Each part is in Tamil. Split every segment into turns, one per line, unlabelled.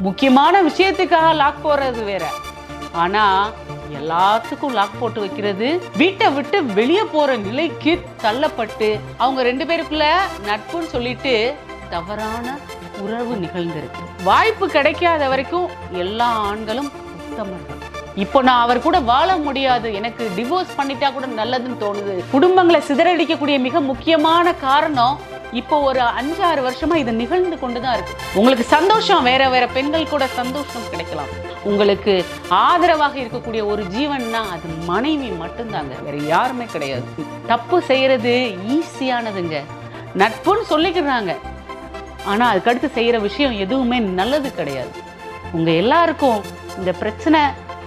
முக்கியமான விஷயத்துக்காக லாக் போடுறது வேற. ஆனா எல்லாத்துக்கும் லாக் போட்டு வைக்கிறது வீட்டை விட்டு வெளியே போற நிலைக்கு தள்ளப்பட்டு அவங்க ரெண்டு பேருக்குள்ள நட்புன்னு சொல்லிட்டு தவறான உறவு நிகழ்ந்திருக்கு. வாய்ப்பு கிடைக்காத வரைக்கும் எல்லா ஆண்களும் உத்தமர்கள். இப்போ நான் அவர் கூட வாழ முடியாது. எனக்கு டிவோர்ஸ் பண்ணிட்டா கூட நல்லதுன்னு தோணுது. குடும்பங்களை சிதறடிக்கக்கூடிய மிக முக்கியமான காரணம் இப்போ ஒரு அஞ்சாறு வருஷமா இது நிகழ்ந்து கொண்டுதான் இருக்கு. உங்களுக்கு சந்தோஷம் வேற வேற பெண்கள் கூட சந்தோஷம் கிடைக்கலாம். உங்களுக்கு ஆதரவாக இருக்கக்கூடிய ஒரு ஜீவன்னா அது மனைவி மட்டும்தாங்க. வேற யாருமே கிடையாது. தப்பு செய்யறது ஈஸியானதுங்க. நட்புன்னு சொல்லிக்கிறாங்க. ஆனா அதுக்கடுத்து செய்யற விஷயம் எதுவுமே நல்லது கிடையாது. உங்க எல்லாருக்கும் இந்த பிரச்சனை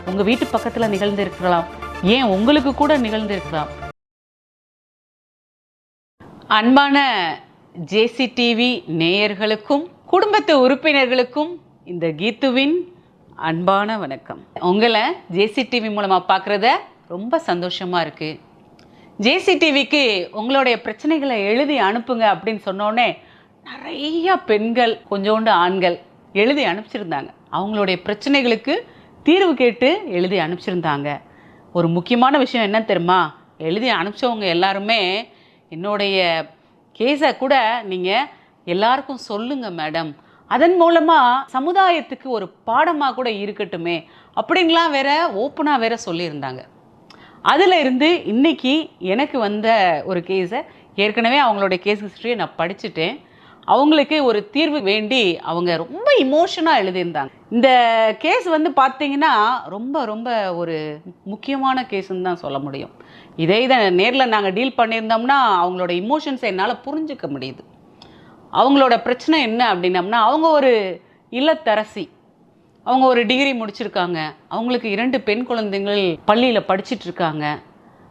உங்க வீட்டு பக்கத்துல நிகழ்ந்திருக்கலாம். ஏன் உங்களுக்கு கூட நிகழ்ந்திருக்கலாம். அன்பான ஜேசிடிவி நேயர்களுக்கும் குடும்பத்து உறுப்பினர்களுக்கும் இந்த கீத்துவின் அன்பான வணக்கம். உங்களை ஜேசி டிவி மூலமாக பார்க்குறத ரொம்ப சந்தோஷமாக இருக்குது ஜேசி டிவிக்கு உங்களுடைய பிரச்சனைகளை எழுதி அனுப்புங்க அப்படின்னு சொன்னோடனே நிறைய பெண்கள் கொஞ்சோண்டு ஆண்கள் எழுதி அனுப்பிச்சிருந்தாங்க. அவங்களுடைய பிரச்சனைகளுக்கு தீர்வு கேட்டு எழுதி அனுப்பிச்சிருந்தாங்க. ஒரு முக்கியமான விஷயம் என்ன தெரியுமா? எழுதி அனுப்பிச்சவங்க எல்லாருமே என்னுடைய கேஸை கூட நீங்கள் எல்லாருக்கும் சொல்லுங்க மேடம். அதன் மூலமாக சமுதாயத்துக்கு ஒரு பாடமாக கூட இருக்கட்டுமே அப்படின்லாம் வேற ஓப்பனாக வேற சொல்லியிருந்தாங்க. அதில் இருந்து இன்னைக்கு எனக்கு வந்த ஒரு கேஸை ஏற்கனவே அவங்களுடைய கேஸ் ஹிஸ்ட்ரியை நான் படிச்சுட்டேன். அவங்களுக்கு ஒரு தீர்வு வேண்டி அவங்க ரொம்ப இமோஷனாக எழுதியிருந்தாங்க. இந்த கேஸ் வந்து பார்த்தீங்கன்னா ரொம்ப ரொம்ப ஒரு முக்கியமான கேஸுன்னு தான் சொல்ல முடியும். இதே இதை நேரில் நாங்கள் டீல் பண்ணியிருந்தோம்னா அவங்களோட இமோஷன்ஸை என்னால் புரிஞ்சுக்க முடியுது. அவங்களோட பிரச்சனை என்ன அப்படின்னம்னா அவங்க ஒரு இல்லத்தரசி. அவங்க ஒரு டிகிரி முடிச்சிருக்காங்க. அவங்களுக்கு இரண்டு பெண் குழந்தைகள் பள்ளியில் படிச்சிட்டு இருக்காங்க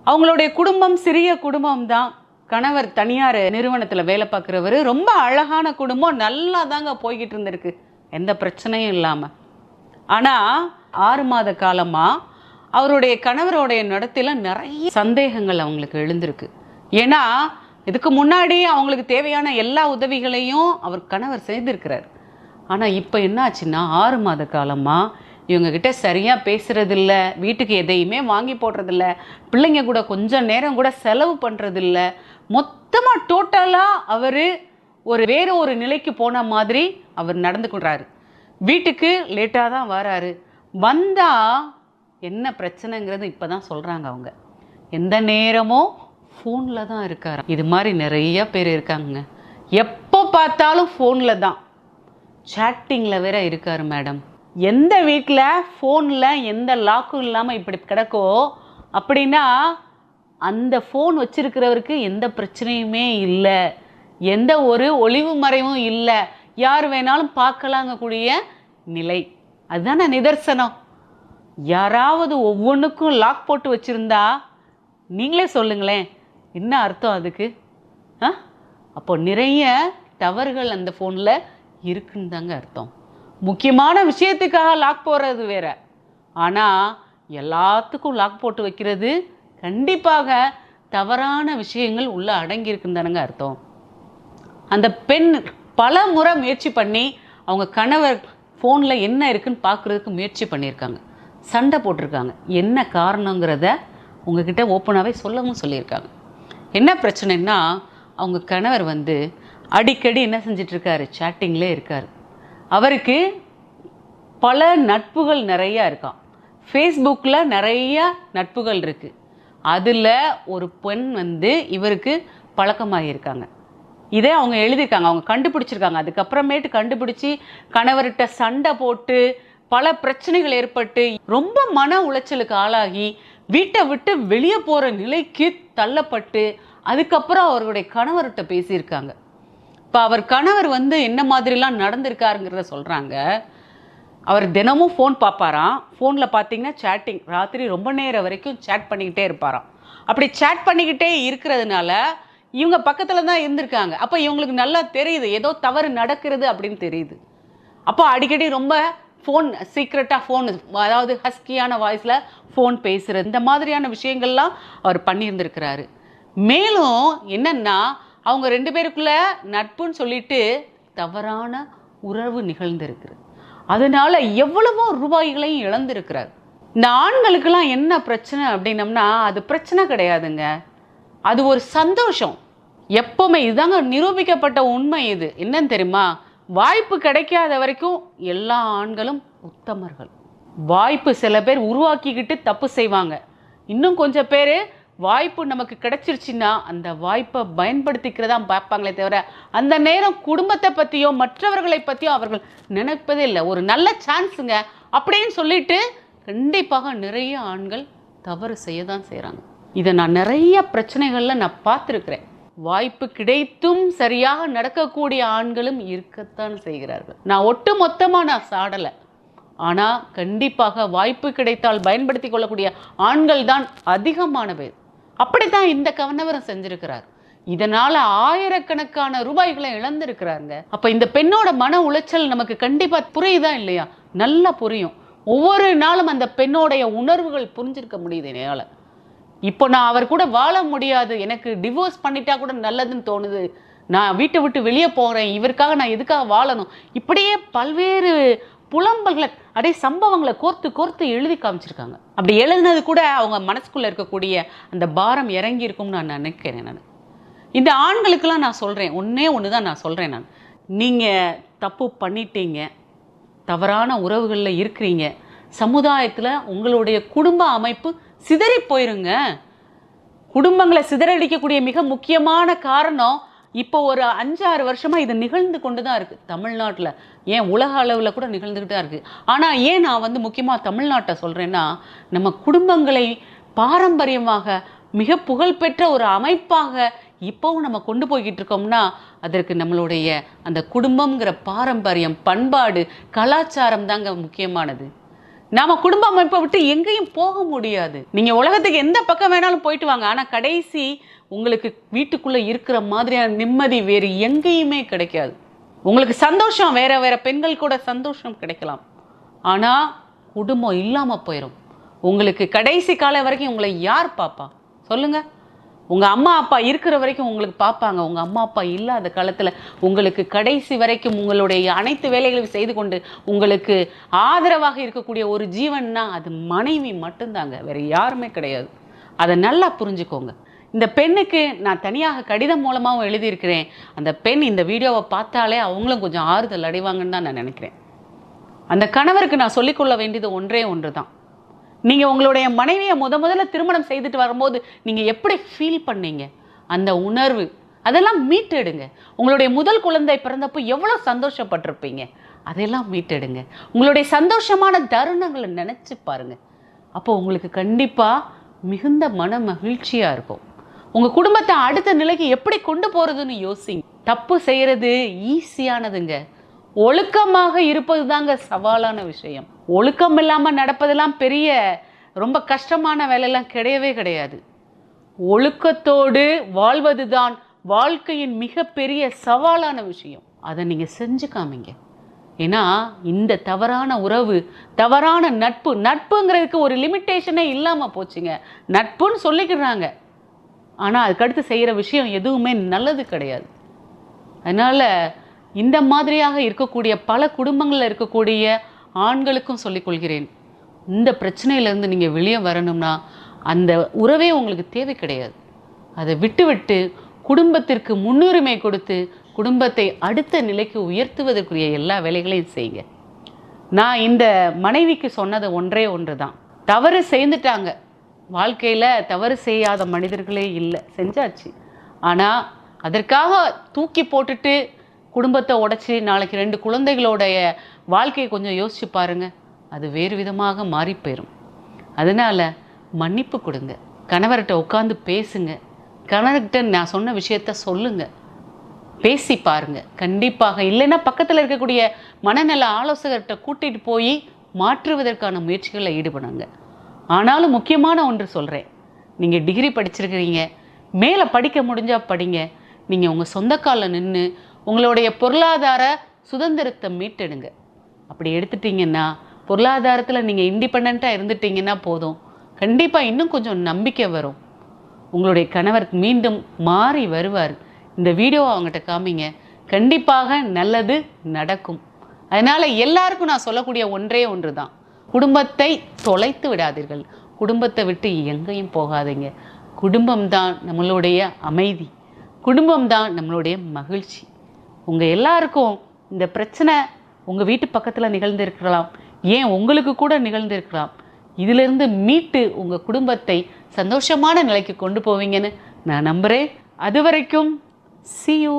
அவங்களுடைய குடும்பம் சிறிய குடும்பம் தான் கணவர் தனியார் நிறுவனத்தில் வேலை பார்க்குறவர் ரொம்ப அழகான குடும்பம் நல்லா தாங்க போய்கிட்டு இருந்திருக்கு. எந்த பிரச்சனையும் இல்லாமல் ஆனால் ஆறு மாத காலமாக அவருடைய கணவருடைய நடத்தில நிறைய சந்தேகங்கள் அவங்களுக்கு எழுந்திருக்கு. ஏன்னா இதுக்கு முன்னாடி அவங்களுக்கு தேவையான எல்லா உதவிகளையும் அவர் கணவர் செய்திருக்கிறார். ஆனால் இப்போ என்ன ஆச்சுன்னா ஆறு மாத காலமாக இவங்க கிட்ட சரியாக பேசுகிறதில்ல வீட்டுக்கு எதையுமே வாங்கி போடுறதில்ல பிள்ளைங்க கூட கொஞ்சம் நேரம் கூட செலவு பண்ணுறதில்ல மொத்தமாக டோட்டலாக அவர் ஒரு வேறு ஒரு நிலைக்கு போன மாதிரி அவர் நடந்துக்கிறாரு வீட்டுக்கு லேட்டாக தான் வராரு. வந்தால் என்ன பிரச்சனைங்கிறது இப்போ தான் சொல்கிறாங்க அவங்க. எந்த நேரமும் ஃபோனில் தான் இருக்காராம். இது மாதிரி நிறைய பேர் இருக்காங்க எப்போ பார்த்தாலும் ஃபோனில் தான். சேட்டிங்கில் வேற இருக்கார் மேடம் எந்த வீட்டில் ஃபோனில் எந்த லாக்கும் இல்லாமல் இப்படி கிடக்கோ அப்படின்னா அந்த ஃபோன் வச்சுருக்கிறவருக்கு எந்த பிரச்சனையுமே இல்லை. எந்த ஒரு ஒளிவு மறைவும் இல்லை. யார் வேணாலும் பார்க்கலாங்கக்கூடிய நிலை. அதுதானே நிதர்சனம். யாராவது ஒவ்வொன்றுக்கும் லாக் போட்டு வச்சுருந்தா நீங்களே சொல்லுங்களேன். என்ன அர்த்தம் அதுக்கு? ஆ? அப்போ நிறைய தவறுகள் அந்த ஃபோனில் இருக்குன்னு தாங்க அர்த்தம். முக்கியமான விஷயத்துக்காக லாக் போடுறது வேற. ஆனால் எல்லாத்துக்கும் லாக் போட்டு வைக்கிறது கண்டிப்பாக தவறான விஷயங்கள் உள்ளே அடங்கியிருக்குன்னு தானங்க அர்த்தம். அந்த பெண் பல முறை முயற்சி பண்ணி அவங்க கணவர் ஃபோனில் என்ன இருக்குன்னு பார்க்குறதுக்கு முயற்சி பண்ணியிருக்காங்க. சண்டை போட்டிருக்காங்க. என்ன காரணங்கிறத உங்ககிட்ட ஓப்பனாகவே சொல்லவும் சொல்லியிருக்காங்க. என்ன பிரச்சனைன்னா அவங்க கணவர் வந்து அடிக்கடி என்ன செஞ்சிட்ருக்காரு? சேட்டிங்கில் சேட்டிங்லே இருக்கார். அவருக்கு பல நட்புகள் நிறையா இருக்கான் ஃபேஸ்புக்கில் நிறையா நட்புகள் இருக்குது அதில் ஒரு பெண் வந்து இவருக்கு பழக்கமாகி இருக்காங்க இதே அவங்க எழுதியிருக்காங்க. அவங்க கண்டுபிடிச்சிருக்காங்க. அதுக்கப்புறமேட்டு கண்டுபிடிச்சி கணவர்கிட்ட சண்டை போட்டு பல பிரச்சனைகள் ஏற்பட்டு ரொம்ப மன உளைச்சலுக்கு ஆளாகி வீட்டை விட்டு வெளியே போகிற நிலைக்கு தள்ளப்பட்டு அதுக்கப்புறம் அவருடைய கணவர்கிட்ட பேசியிருக்காங்க. இப்போ அவர் கணவர் வந்து என்ன மாதிரிலாம் நடந்திருக்காருங்கிறத சொல்கிறாங்க அவர் தினமும் ஃபோன் பார்ப்பாராம். ஃபோனில் பார்த்தீங்கன்னா சேட்டிங் ராத்திரி ரொம்ப நேரம் வரைக்கும் சேட் பண்ணிக்கிட்டே இருப்பாராம். அப்படி சேட் பண்ணிக்கிட்டே இருக்கிறதுனால இவங்க பக்கத்தில் தான் இருந்திருக்காங்க. அப்போ இவங்களுக்கு நல்லா தெரியுது ஏதோ தவறு நடக்கிறது அப்படின்னு தெரியுது. அப்போ அடிக்கடி ரொம்ப ஃபோன் சீக்ரெட்டாக ஃபோன் அதாவது ஹஸ்கியான வாய்ஸில் ஃபோன் பேசுகிறது இந்த மாதிரியான விஷயங்கள்லாம் அவர் பண்ணியிருந்திருக்கிறாரு. மேலும் என்னென்னா அவங்க ரெண்டு பேருக்குள்ள நட்புன்னு சொல்லிட்டு தவறான உறவு நிகழ்ந்திருக்கு அதனால் எவ்வளவோ ரூபாய்களையும் இழந்திருக்கிறார். இந்த ஆண்களுக்கெல்லாம் என்ன பிரச்சனை அப்படின்னம்னா அது பிரச்சனை கிடையாதுங்க. அது ஒரு சந்தோஷம். எப்போவுமே இதுதாங்க நிரூபிக்கப்பட்ட உண்மை இது. என்னன்னு தெரியுமா? வாய்ப்பு கிடைக்காத வரைக்கும் எல்லா ஆண்களும் உத்தமர்கள். வாய்ப்பு சில பேர் உருவாக்கிக்கிட்டு தப்பு செய்வாங்க. இன்னும் கொஞ்சம் பேர் வாய்ப்பு நமக்கு கிடைச்சிருச்சுன்னா அந்த வாய்ப்பை பயன்படுத்திக்கிறதா பார்ப்பாங்களே தவிர அந்த நேரம் குடும்பத்தை பற்றியோ மற்றவர்களை பற்றியோ அவர்கள் நினைப்பதே இல்லை. ஒரு நல்ல சான்ஸுங்க அப்படின்னு சொல்லிட்டு கண்டிப்பாக நிறைய ஆண்கள் தவறு செய்ய தான் செய்கிறாங்க இதை நான் நிறைய பிரச்சனைகளில் நான் பார்த்துருக்குறேன். வாய்ப்பு கிடைத்தும் சரியாக நடக்கக்கூடிய ஆண்களும் இருக்கத்தான் செய்கிறார்கள். நான் ஒட்டு மொத்தமாக நான் சாடலை. ஆனால் கண்டிப்பாக வாய்ப்பு கிடைத்தால் பயன்படுத்தி கொள்ளக்கூடிய ஆண்கள் தான் அதிகமான பேர் அப்படித்தான் இந்த கவனவரம் செஞ்சிருக்கிறார். இதனால ஆயிரக்கணக்கான ரூபாய்களை இழந்திருக்கிறாங்க அப்ப இந்த பெண்ணோட மன உளைச்சல் நமக்கு கண்டிப்பா புரியுதா இல்லையா? நல்லா புரியும். ஒவ்வொரு நாளும் அந்த பெண்ணோடைய உணர்வுகள் புரிஞ்சிருக்க முடியுது என்னால். இப்போ நான் அவர் கூட வாழ முடியாது. எனக்கு டிவோர்ஸ் பண்ணிட்டா கூட நல்லதுன்னு தோணுது. நான் வீட்டை விட்டு வெளியே போகிறேன் இவருக்காக நான் எதுக்காக வாழணும்? இப்படியே பல்வேறு புலம்பல்களை அப்படியே சம்பவங்களை கோர்த்து கோர்த்து எழுதி காமிச்சிருக்காங்க. அப்படி எழுதினது கூட அவங்க மனசுக்குள்ளே இருக்கக்கூடிய அந்த பாரம் இறங்கி இருக்கும்னு நான் நினைக்கிறேன் நான். இந்த ஆண்களுக்கெல்லாம் நான் சொல்கிறேன் ஒன்றே ஒன்று தான் நான் சொல்கிறேன் நான். நீங்கள் தப்பு பண்ணிட்டீங்க. தவறான உறவுகளில் இருக்கிறீங்க. சமுதாயத்தில் உங்களுடைய குடும்ப அமைப்பு சிதறி போயிருங்க. குடும்பங்களை சிதறடிக்கக்கூடிய மிக முக்கியமான காரணம் இப்போ ஒரு அஞ்சாறு வருஷமாக இது நிகழ்ந்து கொண்டு தான் இருக்குது தமிழ்நாட்டில். ஏன் உலக அளவில் கூட நிகழ்ந்துக்கிட்டு தான் இருக்குது ஆனால் ஏன் நான் வந்து முக்கியமாக தமிழ்நாட்டை சொல்கிறேன்னா நம்ம குடும்பங்களை பாரம்பரியமாக மிக புகழ்பெற்ற ஒரு அமைப்பாக இப்போவும் நம்ம கொண்டு போய்கிட்டு இருக்கோம்னா அதற்கு நம்மளுடைய அந்த குடும்பங்கிற பாரம்பரியம் பண்பாடு கலாச்சாரம் தாங்க முக்கியமானது. நாம குடும்ப அமைப்பை விட்டு எங்கேயும் போக முடியாது. நீங்க உலகத்துக்கு எந்த பக்கம் வேணாலும் போயிட்டு வாங்க. ஆனா கடைசி உங்களுக்கு வீட்டுக்குள்ள இருக்கிற மாதிரியான நிம்மதி வேறு எங்கேயுமே கிடைக்காது. உங்களுக்கு சந்தோஷம் வேற வேற பெண்கள் கூட சந்தோஷம் கிடைக்கலாம். ஆனா குடும்பம் இல்லாம போயிடும் உங்களுக்கு கடைசி காலம் வரைக்கும் உங்களை யார் பார்ப்பா? சொல்லுங்கள் உங்க அம்மா அப்பா இருக்கிற வரைக்கும் உங்களுக்கு பார்ப்பாங்க உங்க அம்மா அப்பா இல்லாத காலத்துல உங்களுக்கு கடைசி வரைக்கும் உங்களுடைய அனைத்து வேலைகளையும் செய்து கொண்டு உங்களுக்கு ஆதரவாக இருக்கக்கூடிய ஒரு ஜீவன்னா அது மனைவி மட்டும்தாங்க. வேற யாருமே கிடையாது. அதை நல்லா புரிஞ்சுக்கோங்க. இந்த பெண்ணுக்கு நான் தனியாக கடிதம் மூலமாகவும் எழுதியிருக்கிறேன். அந்த பெண் இந்த வீடியோவை பார்த்தாலே அவங்களும் கொஞ்சம் ஆறுதல் அடைவாங்கன்னு தான் நான் நினைக்கிறேன். அந்த கணவருக்கு நான் சொல்லிக்கொள்ள வேண்டியது ஒன்றே ஒன்று தான் நீங்கள் உங்களுடைய மனைவியை முத முதல்ல திருமணம் செய்துட்டு வரும்போது நீங்கள் எப்படி ஃபீல் பண்ணீங்க? அந்த உணர்வு அதெல்லாம் மீட்டெடுங்க. உங்களுடைய முதல் குழந்தை பிறந்தப்போ எவ்வளோ சந்தோஷப்பட்டிருப்பீங்க? அதெல்லாம் மீட்டெடுங்க. உங்களுடைய சந்தோஷமான தருணங்களை நினச்சி பாருங்கள் அப்போ உங்களுக்கு கண்டிப்பாக மிகுந்த மன மகிழ்ச்சியாக இருக்கும். உங்கள் குடும்பத்தை அடுத்த நிலைக்கு எப்படி கொண்டு போகிறதுன்னு யோசிங்க. தப்பு செய்கிறது ஈஸியானதுங்க ஒழுக்கமாக இருப்பது தாங்க சவாலான விஷயம். ஒழுக்கம் இல்லாமல் நடப்பதெல்லாம் பெரிய ரொம்ப கஷ்டமான வேலையெல்லாம் கிடையவே கிடையாது. ஒழுக்கத்தோடு வாழ்வது தான் வாழ்க்கையின் மிகப்பெரிய சவாலான விஷயம். அதை நீங்கள் செஞ்சு காமிங்க. ஏன்னா இந்த தவறான உறவு தவறான நட்பு நட்புங்கிறதுக்கு ஒரு லிமிட்டேஷனே இல்லாமல் போச்சுங்க. நட்புன்னு சொல்லிக்கிறாங்க. ஆனால் அதுக்கடுத்து செய்கிற விஷயம் எதுவுமே நல்லது கிடையாது. அதனால் இந்த மாதிரியாக இருக்கக்கூடிய பல குடும்பங்களில் இருக்கக்கூடிய ஆண்களுக்கும் சொல்லிக்கொள்கிறேன் இந்த பிரச்சனையிலேருந்து நீங்கள் வெளியே வரணும்னா அந்த உறவே உங்களுக்கு தேவை கிடையாது. அதை விட்டுவிட்டு குடும்பத்திற்கு முன்னுரிமை கொடுத்து குடும்பத்தை அடுத்த நிலைக்கு உயர்த்துவதற்குரிய எல்லா வேலைகளையும் செய்யுங்க. நான் இந்த மனைவிக்கு சொன்னது ஒன்றே ஒன்று தான் தவறு செய்துட்டாங்க. வாழ்க்கையில் தவறு செய்யாத மனிதர்களே இல்லை. செஞ்சாச்சு. ஆனால் அதற்காக தூக்கி போட்டுட்டு குடும்பத்தை உடச்சி நாளைக்கு ரெண்டு குழந்தைகளோடைய வாழ்க்கையை கொஞ்சம் யோசிச்சு பாருங்க. அது வேறு விதமாக மாறி போயிடும் அதனால் மன்னிப்பு கொடுங்க. கணவர்கிட்ட உட்காந்து பேசுங்க. கணவர்கிட்ட நான் சொன்ன விஷயத்த சொல்லுங்க. பேசி பாருங்க. கண்டிப்பாக இல்லைன்னா பக்கத்தில் இருக்கக்கூடிய மனநல ஆலோசகர்கிட்ட கூட்டிகிட்டு போய் மாற்றுவதற்கான முயற்சிகளில் ஈடுபடுங்க. ஆனாலும் முக்கியமான ஒன்று சொல்கிறேன் நீங்கள் டிகிரி படிச்சிருக்கிறீங்க. மேலே படிக்க முடிஞ்சால் படிங்க. நீங்கள் உங்கள் சொந்த காலில் நின்று உங்களுடைய பொருளாதார சுதந்திரத்தை மீட்டெடுங்க. அப்படி எடுத்துட்டீங்கன்னா பொருளாதாரத்தில் நீங்கள் இண்டிபெண்ட்டாக இருந்துட்டீங்கன்னா போதும். கண்டிப்பாக இன்னும் கொஞ்சம் நம்பிக்கை வரும். உங்களுடைய கணவர் மீண்டும் மாறி வருவார். இந்த வீடியோவை அவங்ககிட்ட காமிங்க. கண்டிப்பாக நல்லது நடக்கும். அதனால் எல்லாருக்கும் நான் சொல்லக்கூடிய ஒன்றே ஒன்று தான் குடும்பத்தை தொலைத்து விடாதீர்கள். குடும்பத்தை விட்டு எங்கேயும் போகாதீங்க. குடும்பம்தான் நம்மளுடைய அமைதி. குடும்பம்தான் நம்மளுடைய மகிழ்ச்சி. உங்கள் எல்லாருக்கும் இந்த பிரச்சனை உங்கள் வீட்டு பக்கத்தில் நிகழ்ந்திருக்கலாம். ஏன் உங்களுக்கு கூட நிகழ்ந்திருக்கலாம். இதிலிருந்து மீட்டு உங்கள் குடும்பத்தை சந்தோஷமான நிலைக்கு கொண்டு போவீங்கன்னு நான் நம்புகிறேன் அது வரைக்கும் சியூ